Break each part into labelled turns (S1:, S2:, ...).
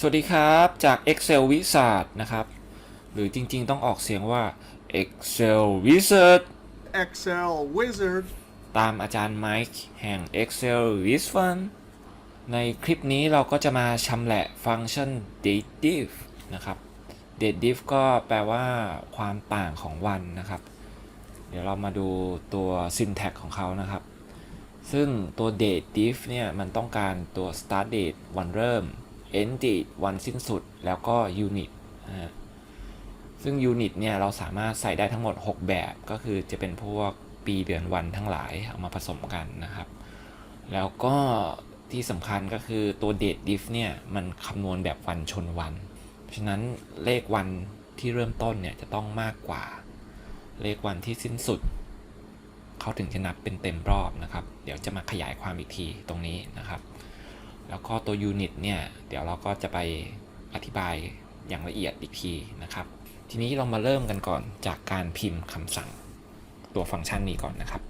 S1: สวัสดีครับจาก Excel Wizard นะครับ หรือจริงๆต้องออกเสียงว่า Excel Wizard
S2: Excel Wizard
S1: ตามอาจารย์ไมค์แห่ง Excel w i z f u n ในคลิปนี้เราก็จะมาชำแหละฟังก์ชัน date diff นะครับ date diff ก็แปลว่าความต่างของวันนะครับ เดี๋ยวเรามาดูตัว syntax ของเขานะครับ ซึ่งตัว date diff เนี่ยมันต้องการตัว start date วันเริ่ม end date วันสิ้นสุด แล้วก็ unit นะฮะซึ่ง unit เนี่ยเราสามารถใส่ได้ทั้งหมด 6 แบบก็คือจะเป็นพวกปีเดือนวันทั้งหลายเอามาผสมกันนะครับ แล้วก็ที่สำคัญก็คือตัว date diff เนี่ยมันคำนวณแบบวันชนวัน เพราะฉะนั้นเลขวันที่เริ่มต้นเนี่ยจะต้องมากกว่า เลขวันที่สิ้นสุดเขาถึงจะนับเป็นเต็มรอบนะครับ เดี๋ยวจะมาขยายความอีกทีตรงนี้นะครับ แล้วก็ตัว unit เนี่ย เดี๋ยวเราก็จะไปอธิบายอย่างละเอียดอีกทีนะครับ ทีนี้เรามาเริ่มกันก่อนจากการพิมพ์คำสั่งตัวฟังก์ชันนี้ก่อนนะครับ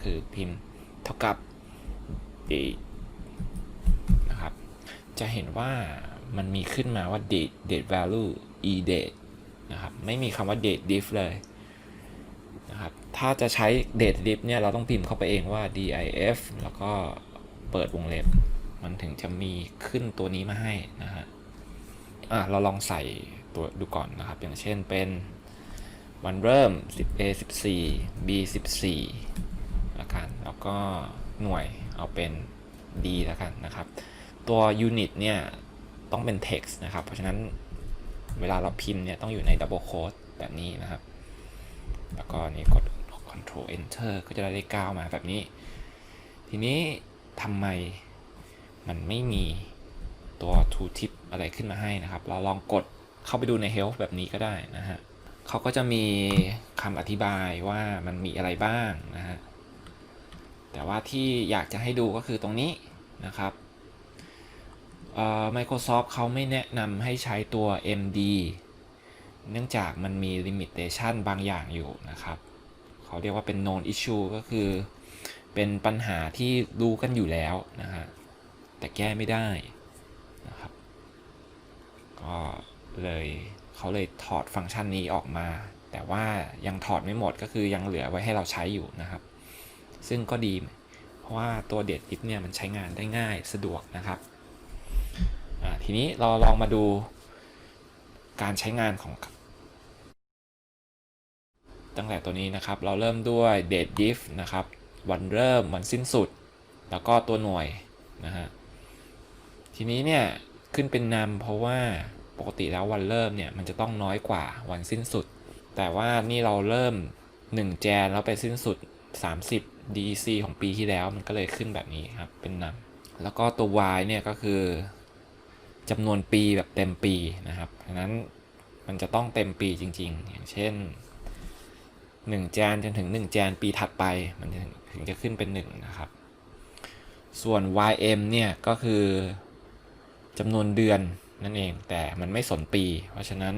S1: คือพิมพ์เท่ากับ date นะครับ จะเห็นว่ามันมีขึ้นมาว่า date date value e date นะครับไม่มีคำว่า date diff เลยนะครับ ถ้าจะใช้ date diff เนี่ยเราต้องพิมพ์เข้าไปเองว่า dif แล้วก็เปิดวงเล็บ มันถึงจะมีขึ้นตัวนี้มาให้นะฮะอะเราลองใส่ตัวดูก่อนนะครับ อย่างเช่นเป็นวันเริ่ม 10a 14 b 14ละกัน แล้วก็หน่วยเอาเป็น d แล้วกันนะครับ ตัว unit เนี่ยต้องเป็น text นะครับ เพราะฉะนั้นเวลาเราพิมพ์เนี่ยต้องอยู่ใน double quote แบบนี้นะครับ แล้วก็นี่กด control enter ก็จะได้เลข9มาแบบนี้ ทีนี้ทำไม มันไม่มีตัว to tip อะไรขึ้นมาให้นะครับ เราลองกดเข้าไปดูใน help แบบนี้ก็ได้นะฮะเขาก็จะมีคำอธิบายว่ามันมีอะไรบ้างนะฮะ แต่ว่าที่อยากจะให้ดูก็คือตรงนี้นะครับเอ่อ Microsoft เขาไม่แนะนำให้ใช้ตัว MD เนื่องจากมันมี limitation บางอย่างอยู่นะครับ เขาเรียกว่าเป็น known issue ก็คือเป็นปัญหาที่รู้กันอยู่แล้วนะฮะ แต่แก้ไม่ได้นะครับ ก็เลยเขาเลยถอดฟังก์ชันนี้ออกมา แต่ว่ายังถอดไม่หมดก็คือยังเหลือไว้ให้เราใช้อยู่นะครับ ซึ่งก็ดี เพราะว่าตัวเด t ดิฟเนี่ยมันใช้งานได้ง่ายสะดวกนะครับ ทีนี้เราลองมาดูการใช้งานของตั้งแต่ตัวนี้นะครับ เราเริ่มด้วย date diff นะครับ วันเริ่ม วันสิ้นสุด แล้วก็ตัวหน่วยนะฮะ ทีนี้เนี่ยขึ้นเป็นนำเพราะว่าปกติแล้ววันเริ่มเนี่ยมันจะต้องน้อยกว่าวันสิ้นสุด แต่ว่านี่เราเริ่ม 1 แจนแล้วไปสิ้นสุด 30 DEC ของปีที่แล้วมันก็เลยขึ้นแบบนี้ครับเป็นนำแล้วก็ตัว Y เนี่ยก็คือจำนวนปีแบบเต็มปีนะครับดังนั้นมันจะต้องเต็มปีจริง ๆ อย่างเช่น1แจนจนถึง 1 แจนปีถัดไปมันถึงจะขึ้นเป็น 1 นะครับ ส่วน ym เนี่ยก็คือ จำนวนเดือนนั่นเอง แต่มันไม่สนปี เพราะฉะนั้น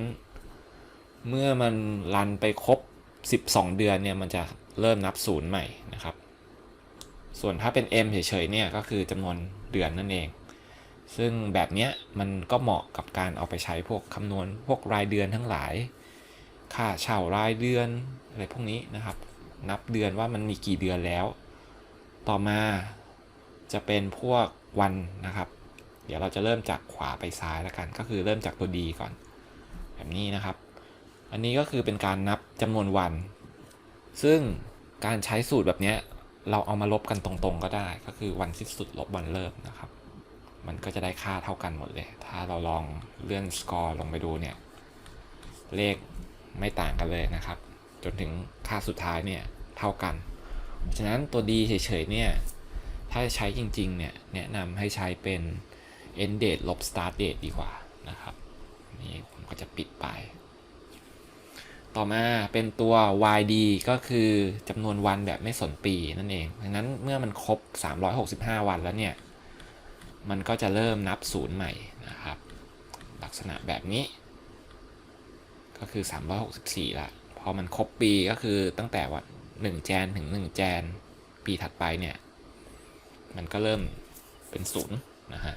S1: เมื่อมันรันไปครบ 12 เดือนเนี่ยมันจะเริ่มนับศูนย์ใหม่นะครับ ส่วนถ้าเป็น m เฉยๆเนี่ยก็คือจำนวนเดือนนั่นเอง ซึ่งแบบเนี้ยมันก็เหมาะกับการเอาไปใช้พวกคำนวณพวกรายเดือนทั้งหลาย ค่าเช่ารายเดือนอะไรพวกนี้นะครับ นับเดือนว่ามันมีกี่เดือนแล้ว ต่อมาจะเป็นพวกวันนะครับ เดี๋ยวเราจะเริ่มจากขวาไปซ้ายแล้วกัน ก็คือเริ่มจากตัว D ก่อน แบบนี้นะครับ อันนี้ก็คือเป็นการนับจำนวนวัน ซึ่งการใช้สูตรแบบนี้เราเอามาลบกันตรงๆก็ได้ ก็คือวันสิ้นสุดลบวันเริ่มนะครับ มันก็จะได้ค่าเท่ากันหมดเลย ถ้าเราลองเลื่อนสกอร์ลงไปดูเนี่ย เลขไม่ต่างกันเลยนะครับ จนถึงค่าสุดท้ายเนี่ยเท่ากัน ฉะนั้นตัวดีเฉยๆเนี่ย ถ้าใช้จริงๆเนี่ยแนะนำให้ใช้เป็น end date ลบ start date ดีกว่านะครับนี่ผมก็จะปิดไป ต่อมาเป็นตัว yd ก็คือจำนวนวันแบบไม่สนปีนั่นเอง ดังนั้นเมื่อมันครบ 365 วันแล้วเนี่ย มันก็จะเริ่มนับศูนย์ใหม่นะครับ ลักษณะแบบนี้ ก็คือ 364 ละพอมันครบปีก็คือตั้งแต่วัน1แจนถึง 1 แจน ปีถัดไปเนี่ย มันก็เริ่มเป็นศูนย์นะฮะ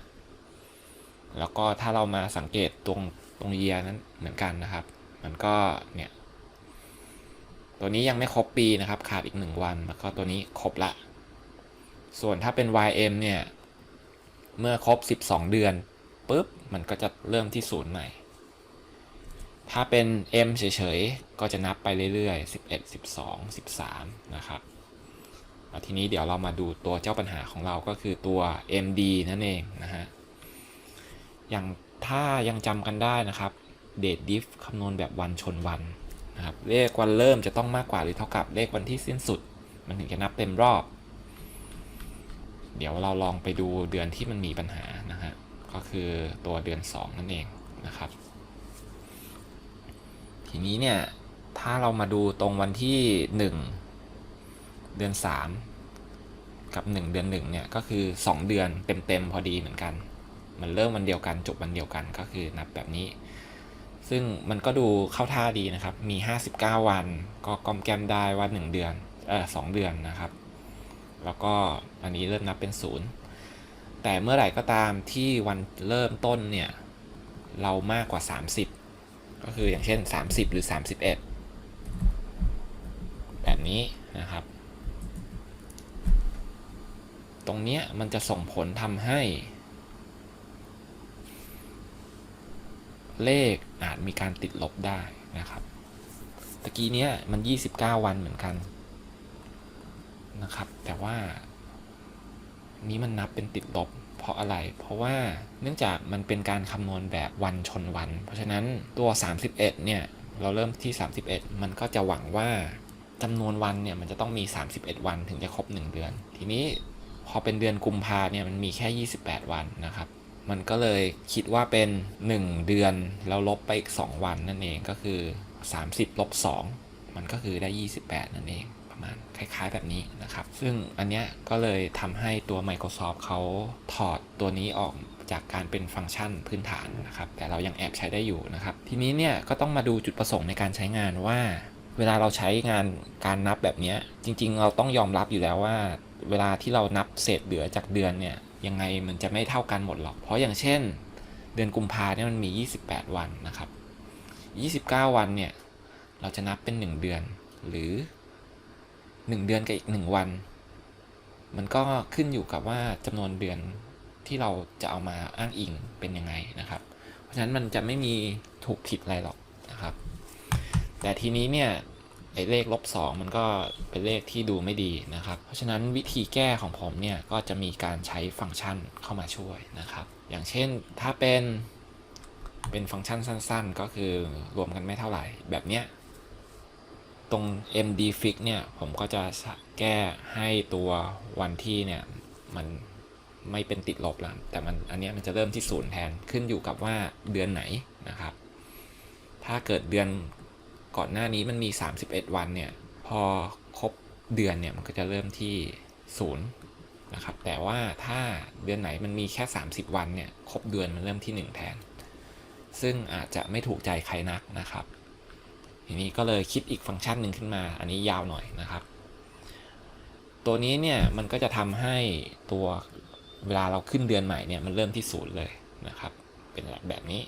S1: แล้วก็ถ้าเรามาสังเกตตรงตรงเยียนั้นเหมือนกันนะครับ มันก็เนี่ย ตัวนี้ยังไม่ครบปีนะครับ ขาดอีกหนึ่งวัน แล้วก็ตัวนี้ครบละ ส่วนถ้าเป็น YM เนี่ย เมื่อครบ 12 เดือนปุ๊บ มันก็จะเริ่มที่ศูนย์ใหม่ ถ้าเป็น M เฉยๆ ก็จะนับไปเรื่อยๆ 11 12 13 นะครับทีนี้เดี๋ยวเรามาดูตัวเจ้าปัญหาของเราก็คือตัว MD นั่นเองนะฮะ อย่างถ้ายังจำกันได้นะครับ date diff คำนวณแบบวันชนวันนะครับเลขวันเริ่มจะต้องมากกว่าหรือเท่ากับเลขวันที่สิ้นสุด มันถึงจะนับเต็มรอบ เดี๋ยวเราลองไปดูเดือนที่มันมีปัญหานะฮะก็คือตัวเดือน 2 นั่นเองนะครับ ทีนี้เนี่ยถ้าเรามาดูตรงวันที่ 1 เดือน 3 กับ 1 เดือน1เนี่ยก็คือ 2 เดือนเต็มๆพอดีเหมือนกัน มันเริ่มวันเดียวกันจบวันเดียวกันก็คือนับแบบนี้ ซึ่งมันก็ดูเข้าท่าดีนะครับ มี 59 วัน ก็กอมแกมได้ว่า 1 เดือนเออสเดือนนะครับ แล้วก็อันนี้เริ่มนับเป็นศูนย์แต่เมื่อไหร่ก็ตามที่วันเริ่มต้นเนี่ย เรามากกว่า 30 ก็คืออย่างเช่น 30 หรือ 31 แบบนี้นะครับตรงนี้มันจะส่งผลทำให้ เลขอาจมีการติดลบได้นะครับตะกี้เนี้ยมัน 29 วันเหมือนกันนะครับ แต่ว่า นี้มันนับเป็นติดลบ เพราะอะไร เพราะว่าเนื่องจากมันเป็นการคำนวณแบบวันชนวัน เพราะฉะนั้นตัว 31 เนี่ย เราเริ่มที่ 31 มันก็จะหวังว่าจำนวนวันเนี่ยมันจะต้องมี 31 วันถึงจะครบ 1 เดือน ทีนี้พอเป็นเดือนกุมภาเนี่ยมันมีแค่ 28 วันนะครับ มันก็เลยคิดว่าเป็น 1 เดือนแล้วลบไปอีก 2 วันนั่นเองก็คือ 30ลบ2มันก็คือได้ 28 นั่นเองประมาณคล้ายๆแบบนี้นะครับ ซึ่งอันเนี้ยก็เลยทำให้ตัว Microsoft เขาถอดตัวนี้ออกจากการเป็นฟังก์ชันพื้นฐานนะครับ แต่เรายังแอบใช้ได้อยู่นะครับ ทีนี้เนี่ยก็ต้องมาดูจุดประสงค์ในการใช้งานว่า เวลาเราใช้งานการนับแบบนี้จริง ๆ เราต้องยอมรับอยู่แล้วว่า เวลาที่เรานับเศษเหลือจากเดือนเนี่ย ยังไงมันจะไม่เท่ากันหมดหรอก เพราะอย่างเช่น เดือนกุมภาเนี่ยมันมี 28 วันนะครับ 29 วันเนี่ยเราจะนับเป็น 1 เดือนหรือ 1 เดือนกับอีก 1 วัน มันก็ขึ้นอยู่กับว่าจำนวนเดือนที่เราจะเอามาอ้างอิงเป็นยังไงนะครับ เพราะฉะนั้นมันจะไม่มีถูกผิดอะไรหรอกนะครับ แต่ทีนี้เนี่ย ไอ้เลขลบสองมันก็เป็นเลขที่ดูไม่ดีนะครับ เพราะฉะนั้นวิธีแก้ของผมเนี่ยก็จะมีการใช้ฟังก์ชันเข้ามาช่วยนะครับ อย่างเช่นถ้าเป็นเป็นฟังก์ชันสั้น ๆ ก็คือรวมกันไม่เท่าไหร่แบบเนี้ยตรง md fix เนี่ยผมก็จะแก้ให้ตัววันที่เนี่ยมันไม่เป็นติดลบแล้ว แต่มันอันเนี้ยมันจะเริ่มที่ศูนย์แทนขึ้นอยู่กับว่าเดือนไหนนะครับ ถ้าเกิดเดือน ก่อนหน้านี้มันมี 31 วันเนี่ย พอครบเดือนเนี่ยมันก็จะเริ่มที่0นะครับ แต่ว่าถ้าเดือนไหนมันมีแค่ 30 วันเนี่ย ครบเดือนมันเริ่มที่ 1 แทน ซึ่งอาจจะไม่ถูกใจใครนักนะครับ ทีนี้ก็เลยคิดอีกฟังก์ชันหนึ่งขึ้นมา อันนี้ยาวหน่อยนะครับ ตัวนี้เนี่ยมันก็จะทำให้ตัวเวลาเราขึ้นเดือนใหม่เนี่ยมันเริ่มที่ศูนย์เลยนะครับ เป็นแบบนี้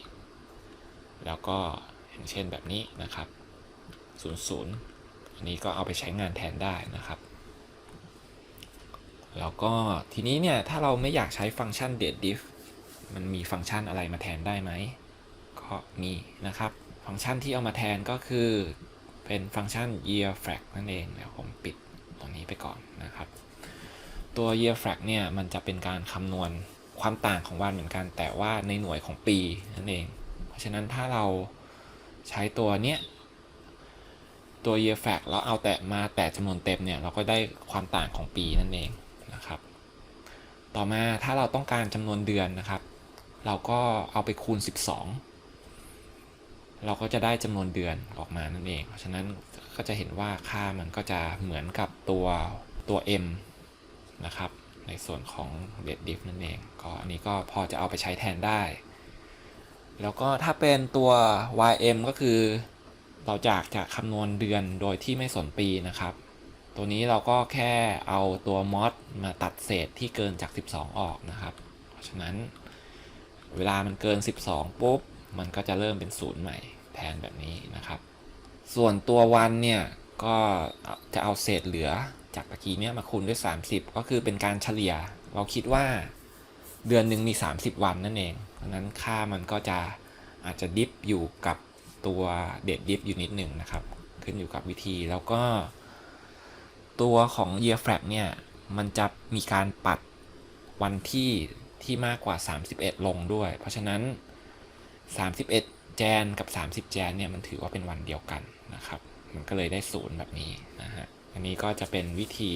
S1: แล้วก็อย่างเช่นแบบนี้นะครับ 00อันนี้ก็เอาไปใช้งานแทนได้นะครับ แล้วก็ทีนี้เนี่ยถ้าเราไม่อยากใช้ฟังก์ชัน date diff มันมีฟังก์ชันอะไรมาแทนได้ไหมก็มีนะครับ ฟังก์ชันที่เอามาแทนก็คือเป็นฟังก์ชัน year flag นั่นเองเดี๋ยวผมปิดตรงนี้ไปก่อนนะครับ ตัว year flag เนี่ยมันจะเป็นการคำนวณความต่างของวันเหมือนกัน แต่ว่าในหน่วยของปีนั่นเอง เพราะฉะนั้นถ้าเราใช้ตัวเนี้ย ตัว year fact แล้วเอาแต่มาแต่จำนวนเต็มเนี่ยเราก็ได้ความต่างของปีนั่นเองนะครับ ต่อมาถ้าเราต้องการจำนวนเดือนนะครับ เราก็เอาไปคูณ 12 เราก็จะได้จำนวนเดือนออกมานั่นเอง เพราะฉะนั้นก็จะเห็นว่าค่ามันก็จะเหมือนกับตัวตัว m นะครับ ในส่วนของ date diff นั่นเองก็อันนี้ก็พอจะเอาไปใช้แทนได้ แล้วก็ถ้าเป็นตัว ym ก็คือ เราจากจะคำนวณเดือนโดยที่ไม่สนปีนะครับ ตัวนี้เราก็แค่เอาตัว mod มาตัดเศษที่เกินจาก 12 ออกนะครับ เพราะฉะนั้นเวลามันเกิน 12 ปุ๊บ มันก็จะเริ่มเป็นศูนย์ใหม่แทนแบบนี้นะครับ ส่วนตัววันเนี่ยก็จะเอาเศษเหลือจากตะกี้เนี่ยมาคูณด้วย 30 ก็คือเป็นการเฉลี่ย เราคิดว่าเดือนหนึ่งมี 30 วันนั่นเอง เพราะฉะนั้นค่ามันก็จะอาจจะดิฟอยู่กับ ตัวเดดดิฟอยู่นิดหนึ่งนะครับ ขึ้นอยู่กับวิธีแล้วก็ ตัวของ year flag เนี่ย มันจะมีการปัดวันที่ที่มากกว่า 31 ลงด้วย เพราะฉะนั้น 31 แจนกับ 30 แจนเนี่ยมันถือว่าเป็นวันเดียวกันนะครับ มันก็เลยได้ศูนย์แบบนี้นะฮะอันนี้ก็จะเป็นวิธี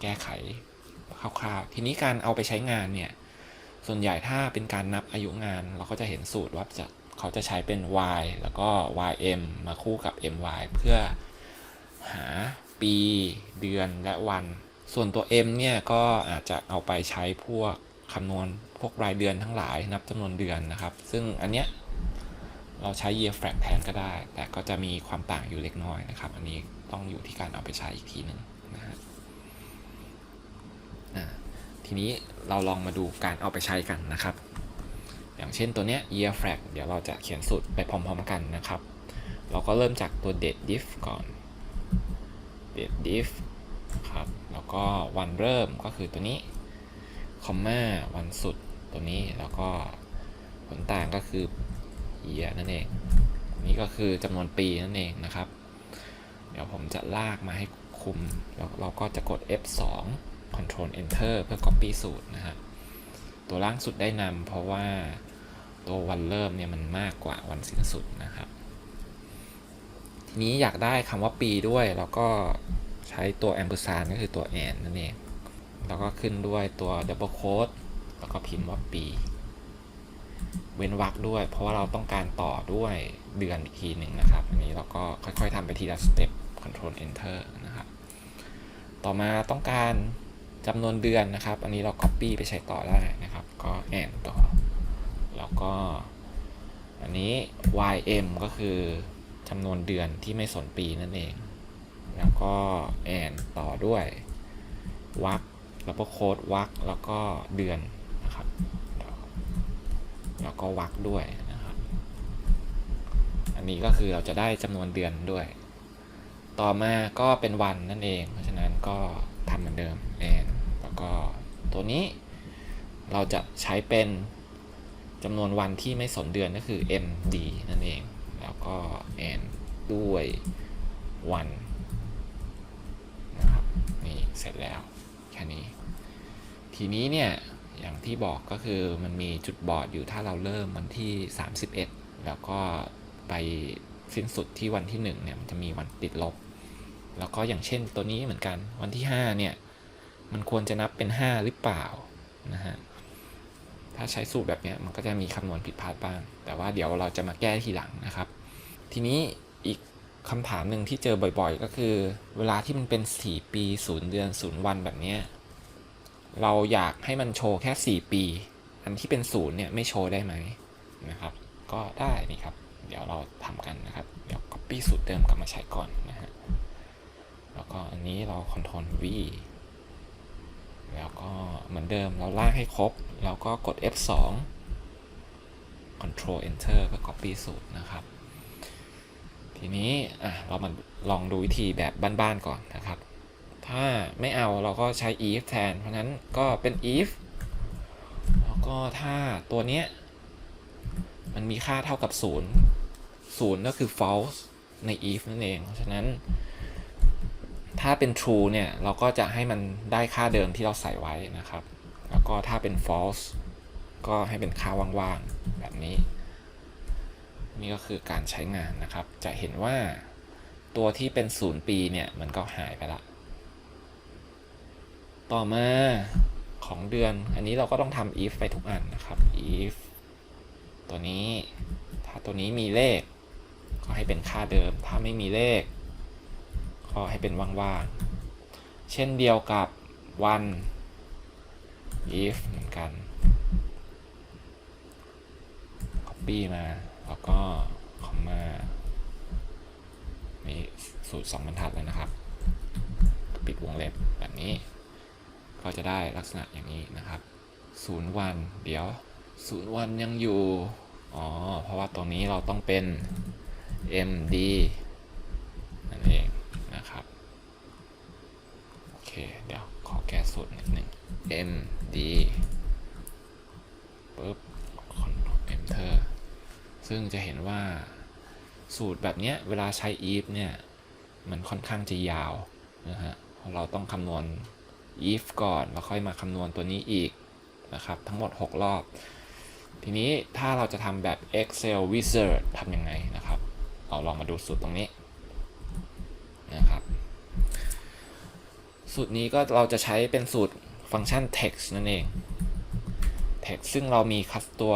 S1: แก้ไขคร่าวๆ ทีนี้การเอาไปใช้งานเนี่ย ส่วนใหญ่ถ้าเป็นการนับอายุงาน เราก็จะเห็นสูตรว่าจะ เขาจะใช้เป็น y แล้วก็ ym มาคู่กับ my เพื่อหาปีเดือนและวัน ส่วนตัว M เนี่ยก็อาจจะเอาไปใช้พวกคำนวณพวกรายเดือนทั้งหลายนับจำนวนเดือนนะครับ ซึ่งอันเนี้ยเราใช้ year flag แทนก็ได้ แต่ก็จะมีความต่างอยู่เล็กน้อยนะครับ อันนี้ต้องอยู่ที่การเอาไปใช้อีกทีหนึ่งนะฮะทีนี้เราลองมาดูการเอาไปใช้กันนะครับ อย่างเช่นตัวเนี้ย year flag เดี๋ยวเราจะเขียนสูตรไปพร้อมๆกันนะครับ เราก็เริ่มจากตัว date diff ก่อน date diff ครับ แล้วก็วันเริ่มก็คือตัวนี้ คอมมาวันสุดตัวนี้ แล้วก็ผลต่างก็คือ year นั่นเอง นี่ก็คือจำนวนปีนั่นเองนะครับ เดี๋ยวผมจะลากมาให้คุม แล้วเราก็จะกด F2 Control Enter เพื่อ Copy สูตรนะฮะ ตัวล่างสุดได้นำเพราะว่าตัววันเริ่มเนี่ยมันมากกว่าวันสิ้นสุดนะครับ ทีนี้อยากได้คำว่าปีด้วยแล้วก็ใช้ตัว ampersand ก็คือตัว and นั่นเอง แล้วก็ขึ้นด้วยตัว double quote แล้วก็พิมพ์ว่าปี เว้นวรรคด้วย เพราะว่าเราต้องการต่อด้วยเดือนอีกทีหนึ่งนะครับ อันนี้เราก็ค่อยๆทำไปทีละสเต็ป control enter นะครับ ต่อมาต้องการจำนวนเดือนนะครับ อันนี้เรา copy ไปใช้ต่อได้นะครับ ก็ and ต่อ แล้วก็ อันนี้ ym ก็คือจำนวนเดือนที่ไม่สนปีนั่นเอง แล้วก็ and ต่อด้วยวรรคแล้วก็โค้ดวรรคแล้วก็เดือนนะครับ แล้วก็วรรคด้วยนะครับ อันนี้ก็คือเราจะได้จำนวนเดือนด้วย ต่อมาก็เป็นวันนั่นเอง เพราะฉะนั้นก็ทำเหมือนเดิม and แล้วก็ตัวนี้ เราจะใช้เป็นจำนวนวันที่ไม่สนเดือนก็คือ md นั่นเอง แล้วก็ n ด้วยวันนะครับนี่เสร็จแล้วแค่นี้ ทีนี้เนี่ยอย่างที่บอกก็คือมันมีจุดบอดอยู่ถ้าเราเริ่มวันที่ 31 แล้วก็ไปสิ้นสุดที่วันที่1เนี่ยมันจะมีวันติดลบ แล้วก็อย่างเช่นตัวนี้เหมือนกันวันที่ 5 เนี่ย มันควรจะนับเป็น 5 หรือเปล่านะฮะ ถ้าใช้สูตรแบบนี้มันก็จะมีคำนวณผิดพลาดบ้าง แต่ว่าเดี๋ยวเราจะมาแก้ทีหลังนะครับ ทีนี้อีกคำถามหนึ่งที่เจอบ่อยๆ ก็คือ เวลาที่มันเป็น 4 ปี 0 เดือน 0 วันแบบนี้เราอยากให้มันโชว์แค่ 4 ปี อันที่เป็น0เนี่ยไม่โชว์ได้ไหมนะครับ ก็ได้นี่ครับ เดี๋ยวเราทำกันนะครับ เดี๋ยว copy สูตรเดิมกลับมาใช้ก่อนนะฮะ แล้วก็อันนี้เรา Ctrl V แล้วก็เหมือนเดิมเราลากให้ครบ แล้วก็กด F2 Control Enter เพื่อ copy สูตรนะครับ ทีนี้อะเรามาลองดูวิธีแบบบ้านๆก่อนนะครับ ถ้าไม่เอาเราก็ใช้ if แทน เพราะนั้นก็เป็น if แล้วก็ถ้าตัวเนี้ยมันมีค่าเท่ากับ 0 0 ก็คือ false ใน if นั่นเอง เพราะฉะนั้น ถ้าเป็น true เนี่ย เราก็จะให้มันได้ค่าเดิมที่เราใส่ไว้นะครับ แล้วก็ถ้าเป็น false ก็ให้เป็นค่าว่างๆ แบบนี้ นี่ก็คือการใช้งานนะครับ จะเห็นว่าตัวที่เป็น 0 ปีเนี่ย มันก็หายไปละ ต่อมาของเดือน อันนี้เราก็ต้องทำ if ไปทุกอันนะครับ if ตัวนี้ ถ้าตัวนี้มีเลข ก็ให้เป็นค่าเดิม ถ้าไม่มีเลข ก็ให้เป็นว่างๆ เช่นเดียวกับ วัน if เหมือนกัน copy มา แล้วก็ คอมมามีสูตรสองบรรทัดแล้วนะครับ ปิดวงเล็บแบบนี้ ก็จะได้ลักษณะอย่างนี้นะครับศูนย์วัน เดี๋ยวศูนย์วันยังอยู่ อ๋อ เพราะว่าตรงนี้เราต้องเป็น MD นะครับโอเคเดี๋ยวขอแก้สูตรนิดหนึ่ง MD ปุ๊บ Ctrl Enter ซึ่งจะเห็นว่าสูตรแบบเนี้ยเวลาใช้ if เนี่ย มันค่อนข้างจะยาวนะฮะเราะเราต้องคำนวณ if ก่อนแล้วค่อยมาคำนวณตัวนี้อีกนะครับ ทั้งหมด 6 รอบ ทีนี้ถ้าเราจะทำแบบ Excel Wizard ทำยังไงนะครับ เราลองมาดูสูตรตรงนี้ นะครับ สูตรนี้ก็เราจะใช้เป็นสูตรฟังก์ชัน text นั่นเอง text ซึ่งเรามีคัสตัว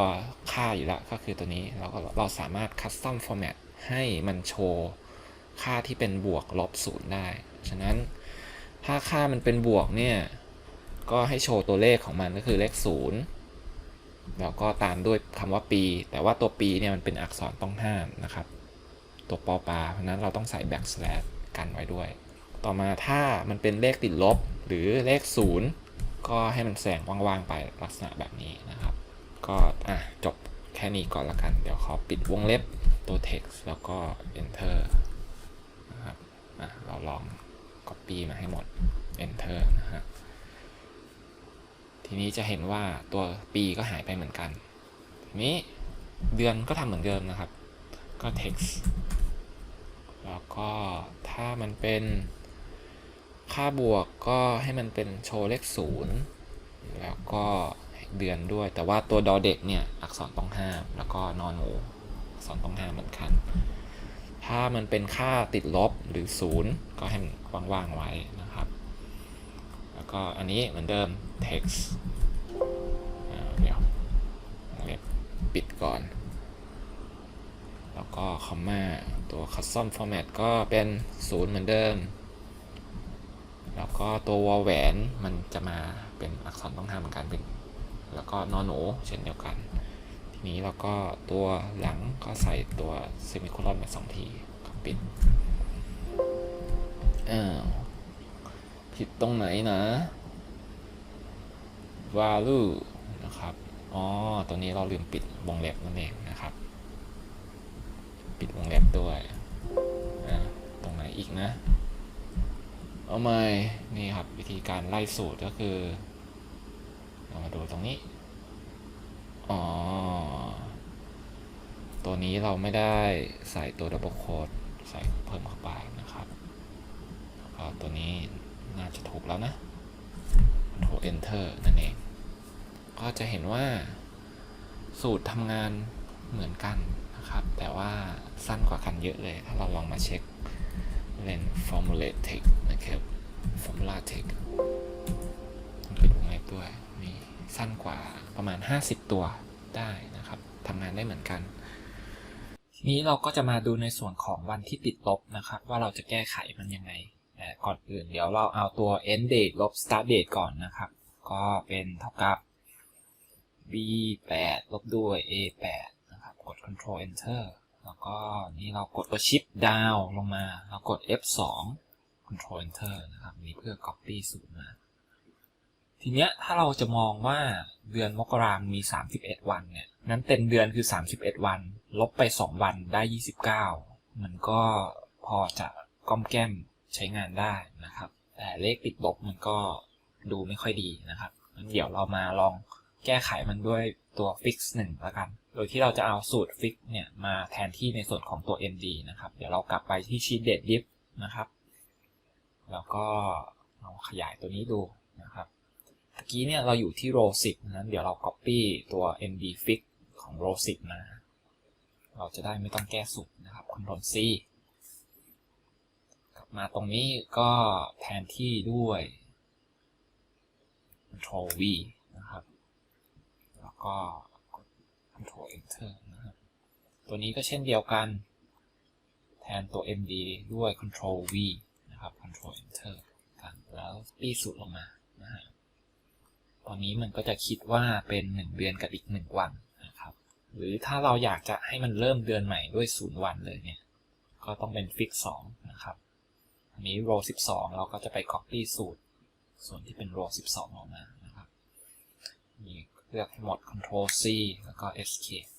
S1: ค่าอยู่แล้วก็คือตัวนี้ เราก็เราสามารถ custom format ให้มันโชว์ค่าที่เป็นบวกลบศูนย์ได้ ฉะนั้นถ้าค่ามันเป็นบวกเนี่ย ก็ให้โชว์ตัวเลขของมันก็คือเลขศูนย์แล้วก็ตามด้วยคำว่าปี แต่ว่าตัวปีเนี่ยมันเป็นอักษรต้องห้ามนะครับ ตัวปอปา เพราะนั้นเราต้องใส่ backslash กันไว้ด้วย ต่อมาถ้ามันเป็นเลขติดลบหรือเลขศูนย์ก็ให้มันแสงว่างๆไปลักษณะแบบนี้นะครับ ก็อะจบแค่นี้ก่อนละกัน เดี๋ยวขอปิดวงเล็บตัว text แล้วก็ enter นะครับอะเราลอง copy มาให้หมด enter นะฮะทีนี้จะเห็นว่าตัวปีก็หายไปเหมือนกัน ทีนี้เดือนก็ทำเหมือนเดิมนะครับ ก็ text แล้วก็ถ้ามันเป็นค่าบวกก็ให้มันเป็นโชว์เลขศูนย์แล้วก็เดือนด้วย แต่ว่าตัวดอเด็กเนี่ยอักษรต้องห้าม แล้วก็นอนหนูอักษรต้องห้ามเหมือนกัน ถ้ามันเป็นค่าติดลบหรือศูนย์ก็ให้มันว่างๆไว้นะครับ แล้วก็อันนี้เหมือนเดิม text เดี๋ยวเล็บปิดก่อน แล้วก็คอมมาตัว custom format ก็เป็นศูนย์เหมือนเดิม แล้วก็ตัววอลแหวนมันจะมาเป็นอักษรต้องห้ามเหมือนกันเป็นแล้วก็นอนหนูเช่นเดียวกัน ทีนี้เราก็ตัวหลังก็ใส่ตัวเซมิโคลอนมาสองทีก็ปิดอ้าวผิดตรงไหนนะ value นะครับ อ๋อ ตัวนี้เราลืมปิดวงเล็บนั่นเองนะครับ ปิดวงเล็บด้วยตรงไหนอีกนะ เอาม่นี่ครับวิธีการไล่สูตรก็คือ เรามาดูตรงนี้ อ๋อ ตัวนี้เราไม่ได้ใส่ตัว double quote ใส่เพิ่มเข้าไปนะครับแล้วก็ตัวนี้น่าจะถูกแล้วนะ Control Enter นั่นเอง ก็จะเห็นว่าสูตรทำงานเหมือนกัน นะครับ แต่ว่าสั้นกว่ากันเยอะเลย ถ้าเราลองมาเช็คเล่น formulate text นะครับ formula text ต้องปิดวงเล็บด้วยนี่สั้นกว่าประมาณ 50 ตัวได้นะครับทำงานได้เหมือนกันทีนี้เราก็จะมาดูในส่วนของวันที่ติดลบนะครับ ว่าเราจะแก้ไขมันยังไงก่อนอื่นเดี๋ยวเราเอาตัว end date ลบ start date ก่อนนะครับ ก็เป็นเท่ากับ b 8ลบด้วย a 8 กด control enter แล้วก็นี่เรากดตัว shift down ลงมาแล้วกด f 2 control enter นะครับนี่เพื่อ copy สูตรมา ทีเนี้ยถ้าเราจะมองว่าเดือนมกราคมมี 31 วันเนี่ย นั้นเต็มเดือนคือ 31 วัน ลบไป 2 วันได้ 29 มันก็พอจะก้อมแก้มใช้งานได้นะครับ แต่เลขติดลบมันก็ดูไม่ค่อยดีนะครับ เดี๋ยวเรามาลองแก้ไขมันด้วย ตัว fix 1แล้วกัน โดยที่เราจะเอาสูตร fix เนี่ยมาแทนที่ในส่วนของตัว md นะครับ เดี๋ยวเรากลับไปที่ sheet date diff นะครับ แล้วก็เราขยายตัวนี้ดูนะครับเมื่อกี้เนี่ยเราอยู่ที่ row 10นั้น เดี๋ยวเรา copy ตัว md fix ของ row 10 มา เราจะได้ไม่ต้องแก้สูตรนะครับ Ctrl C กลับมาตรงนี้ก็แทนที่ด้วย Ctrl V ก็กด Ctrl Enter นะครับ ตัวนี้ก็เช่นเดียวกัน แทนตัว MD ด้วย Ctrl V นะครับ Ctrl Enter กันแล้วปีสูตรลงมานะฮะตอนนี้มันก็จะคิดว่าเป็น 1 เดือนกับอีก 1 วันนะครับ หรือถ้าเราอยากจะให้มันเริ่มเดือนใหม่ด้วย 0 วันเลยเนี่ย ก็ต้องเป็น fix 2นะครับ อันนี้ row 12 เราก็จะไป copy สูตร ส่วนที่เป็น row 12 ออกมานะครับนี่ เลือกให้หมด Ctrl C แล้วก็ Escape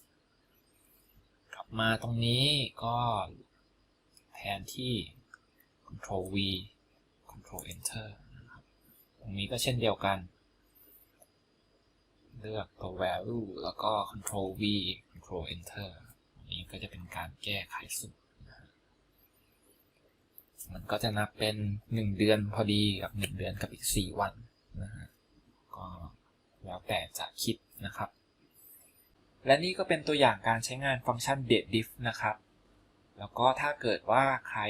S1: กลับมาตรงนี้ก็แทนที่ Ctrl V Ctrl Enter นะครับ ตรงนี้ก็เช่นเดียวกัน เลือกตัว value แล้วก็ Ctrl V Ctrl Enter อันนี้ก็จะเป็นการแก้ไขสูตรมันก็จะนับเป็น 1 เดือนพอดีกับ 1 เดือนกับอีก 4 วันนะฮะก็ แล้วแต่จะคิดนะครับ และนี่ก็เป็นตัวอย่างการใช้งานฟังก์ชัน dateDiff นะครับ แล้วก็ถ้าเกิดว่าใคร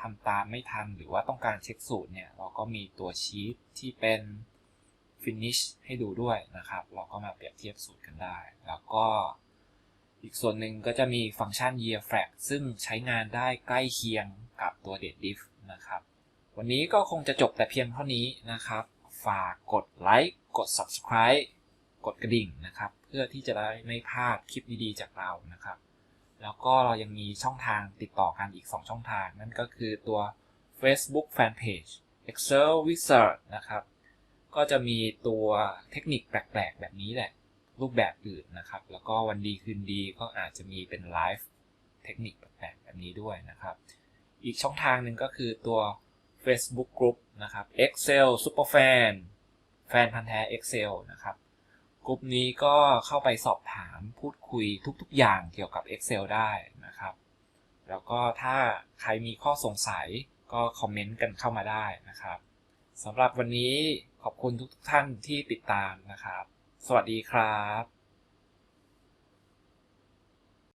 S1: ทำตามไม่ทันหรือว่าต้องการเช็คสูตรเนี่ย เราก็มีตัวชีตที่เป็น finish ให้ดูด้วยนะครับ เราก็มาเปรียบเทียบสูตรกันได้ แล้วก็อีกส่วนหนึ่งก็จะมีฟังก์ชัน year flag ซึ่งใช้งานได้ใกล้เคียงกับตัว dateDiff นะครับ วันนี้ก็คงจะจบแต่เพียงเท่านี้นะครับ ฝากกดไลค์กด subscribe กดกระดิ่งนะครับ เพื่อที่จะได้ไม่พลาดคลิปดีๆจากเรานะครับ แล้วก็เรายังมีช่องทางติดต่อกันอีก 2 ช่องทาง นั่นก็คือตัว Facebook Fanpage Excel Wizard นะครับ ก็จะมีตัวเทคนิคแปลกๆ แบบนี้แหละ รูปแบบอื่นนะครับ แล้วก็วันดีคืนดีก็อาจจะมีเป็นไลฟ์เทคนิคแปลกๆแบบนี้ด้วยนะครับ อีกช่องทางหนึ่งก็คือตัว Facebook Group นะครับ Excel Superfan แฟนพันธ์แท้ Excel นะครับกลุ่มนี้ก็เข้าไปสอบถามพูดคุยทุกๆ อย่างเกี่ยวกับ Excel ได้นะครับ แล้วก็ถ้าใครมีข้อสงสัยก็คอมเมนต์กันเข้ามาได้นะครับสำหรับวันนี้ขอบคุณทุกๆท่านที่ติดตามนะครับ สวัสดีครับ